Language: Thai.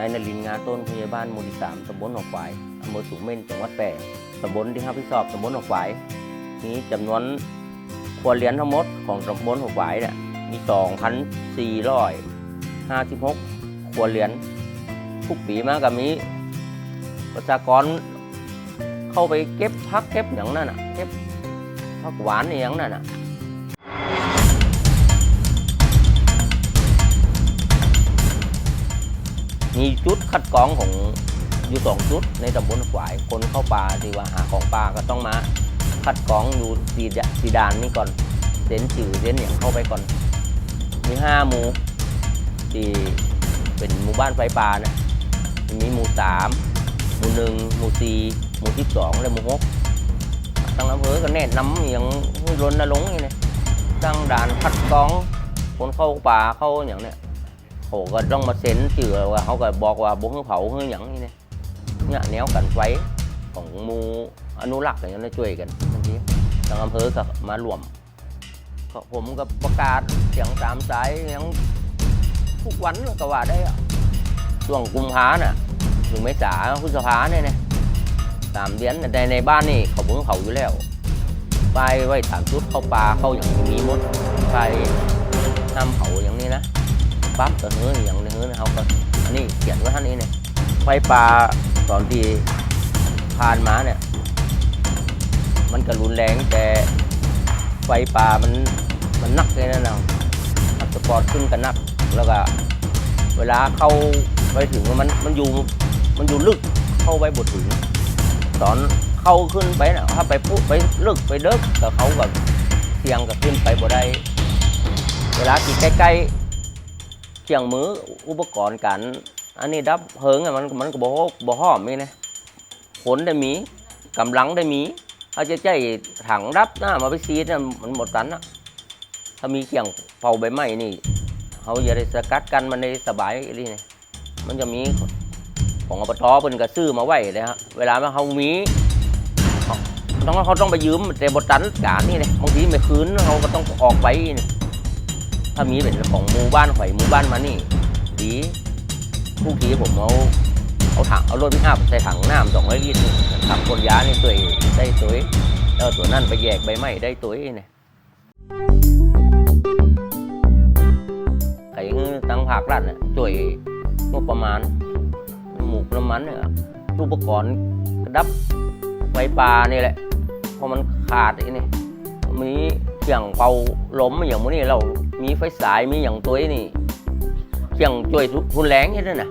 นายนรินงาต้นพยาบาลหมู่ที่สามตำบลหนองฝายอำเภอสูงเม่นจังหวัดแพร่ตำบลที่รับผิดชอบตำบลหนองฝายมีจำนวนครัวเรือนทั้งหมดของตำบลหนองฝายเนี่ยมี 2,456 ครัวเรือน ทุกปีมาก็มีประชากรเข้าไปเก็บพักเก็บอย่างนั้นน่ะ เก็บพักหวานอย่างนั้นน่ะ มีจุดคัดกรองของอยู่สองจุดในตำบลฝายคนเข้าป่าที่ว่าหาของป่าก็ต้องมาคัดกรองอยู่สีดสีดานนี่ก่อนเส้นจือเส้นอย่างเข้าไปก่อน มีห้าหมู่ที่เป็นหมู่บ้านไฟป่านะมีหมู่สามหมู่หนึ่งหมู่สี่หมู่ที่สองและหมู่หกตั้งอำเภอก็แนะนำอย่างรณรงค์อย่างนี้ตั้งด่านคัดกรองคนเข้าป่าเข้าอย่างเนี้ย โหก็ต้องมาเซ็นชื่อว่าเขาก็บอกว่าบุ้งเผาเฮืออย่างนี้เนี่ยเนี่ยแนวกันไฟของมูอนุรักษ์อย่างนี้ช่วยกันบางทีทางอำเภอก็มารวมก็ผมก็ประกาศเสียงตามสายอย่างทุกวันก็ว่าได้อะช่วงกุมภาน่ะถึงเมษาพฤษภาเนี่ยนะสามเดือนในในบ้านนี่เขาบุ้งเผาอยู่แล้วไปไว้ถามชุดเข้าปลาเข้าอย่างนี้มีหมดไปห้ามเผาอย่างนี้นะ ปั๊บก็เฮืออย่างหนึงเฮือเขาก็อันนี้เขียนไว้ท่านนี้เนี่ยไฟป่าตอนที่ผ่านมาเนี่ย มันก็รุนแรงแต่ไฟป่ามันมันนักเลยนะเราอัตปอดขึ้นกันนัก แล้วก็ เวลาเข้าไปถึงมันมันอยู่มันอยู่ลึกเข้าไปบดถึง ตอนเข้าขึ้นไปนะถ้าไปปุ๊บไปลึกไปเดิกกับเขากับเสียงกับขึ้นไปบ่ได้เวลาที่ใกล้ๆ เครื่องมืออุปกรณ์กันอันนี้ดับเพลิงอะมันมันก็บ่บ่หอมนี่นะผลได้มีกำลังได้มีเอาจะใจถังดับหน้ามาไปซีดน่ะมันหมดตันอะถ้ามีเครื่องเผาใบไม้นี่เขาจะได้สกัดกันมันได้สบายอีหลีนี่มันจะมีของอบตเพิ่นก็ซื้อมาไว้เลยฮะเวลามาเขามีเขาต้องเขาต้องไปยืมแต่บตันการนี่เลยบางทีไม่คืนเขาก็ต้องออกไปนี่ ถ้ามีเป็นของหมู่บ้านข่อยหมู่บ้านมานี่ดีทุกทีผมเอาเอาถังเอารถพิอาบใส่ถังน้ำสองร้อยลิตรนี่ถังคนยานี่ตัวได้ตัวแล้วตัวนั่นไปแยกใบไม้ได้ตัวเนี่ยไอ้ตั้งภาครัฐน่ะช่วยงบประมาณหมูกน้ำมันเนี่ยอุปกรณ์กระดับไฟป่านี่แหละเพราะมันขาดไอ้นี่มีอย่างเป่าล้มอย่างพวกนี้เรา มีไฟสายมีอย่างตัวนี่เชียงช่วยทุนแรงใช่ไหมนะ